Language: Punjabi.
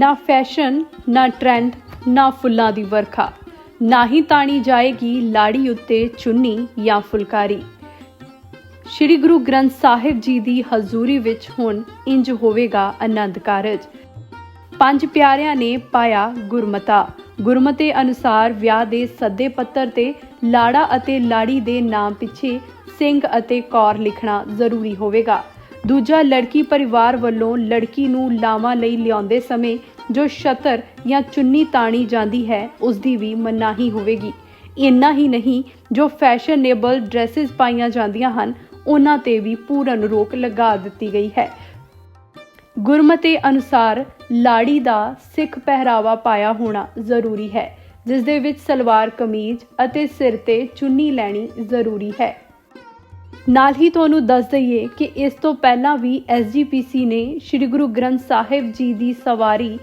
ਨਾ ਫੈਸ਼ਨ, ਨਾ ਟ੍ਰੈਂਡ, ਨਾ ਫੁੱਲਾਂ ਦੀ ਵਰਖਾ। ਨਾ ਹੀ ਤਾਣੀ ਜਾਏਗੀ ਲਾੜੀ ਉੱਤੇ ਚੁੰਨੀ ਜਾਂ ਫੁਲਕਾਰੀ। ਸ੍ਰੀ ਗੁਰੂ ਗ੍ਰੰਥ ਸਾਹਿਬ ਜੀ ਦੀ ਹਜ਼ੂਰੀ ਵਿੱਚ ਹੁਣ ਇੰਜ ਹੋਵੇਗਾ ਆਨੰਦ ਕਾਰਜ। ਪੰਜ ਪਿਆਰਿਆਂ ਨੇ ਪਾਇਆ ਗੁਰਮਤਾ। ਗੁਰਮਤੇ ਅਨੁਸਾਰ ਵਿਆਹ ਦੇ ਸੱਦੇ ਪੱਤਰ ਤੇ ਲਾੜਾ ਅਤੇ ਲਾੜੀ ਦੇ ਨਾਮ ਪਿੱਛੇ ਸਿੰਘ ਅਤੇ ਕੌਰ ਲਿਖਣਾ ਜ਼ਰੂਰੀ ਹੋਵੇਗਾ। ਦੂਜਾ ਲੜਕੀ ਪਰਿਵਾਰ ਵੱਲੋਂ ਲੜਕੀ ਨੂੰ ਲਾਵਾਂ ਲਈ ਲਿਆਉਂਦੇ ਸਮੇਂ ਜੋ ਛਤਰ ਜਾਂ ਚੁੰਨੀ ਤਾਣੀ ਜਾਂਦੀ ਹੈ ਉਸ ਦੀ ਵੀ ਮਨਾਹੀ ਹੋਵੇਗੀ। ਇੰਨਾ ਹੀ ਨਹੀਂ, ਜੋ ਫੈਸ਼ਨੇਬਲ ਡਰੈਸਸ ਪਾਈਆਂ ਜਾਂਦੀਆਂ ਹਨ, ਉਹਨਾਂ ਤੇ ਵੀ ਪੂਰਨ ਰੋਕ ਲਗਾ ਦਿੱਤੀ ਗਈ ਹੈ। ਗੁਰਮਤੇ ਅਨੁਸਾਰ ਲਾੜੀ ਦਾ ਸਿੱਖ ਪਹਿਰਾਵਾ ਪਾਇਆ ਹੋਣਾ ਜ਼ਰੂਰੀ ਹੈ, ਜਿਸ ਦੇ ਵਿੱਚ ਸਲਵਾਰ ਕਮੀਜ਼ ਅਤੇ ਸਿਰ ਤੇ ਚੁੰਨੀ ਲੈਣੀ ਜ਼ਰੂਰੀ ਹੈ। ਨਾਲ ਹੀ ਤੁਹਾਨੂੰ ਦੱਸ ਦਈਏ ਕਿ ਇਸ ਤੋਂ ਪਹਿਲਾਂ ਵੀ ਐਸਜੀਪੀਸੀ ਨੇ ਸ੍ਰੀ ਗੁਰੂ ਗ੍ਰੰਥ ਸਾਹਿਬ ਜੀ ਦੀ ਸਵਾਰੀ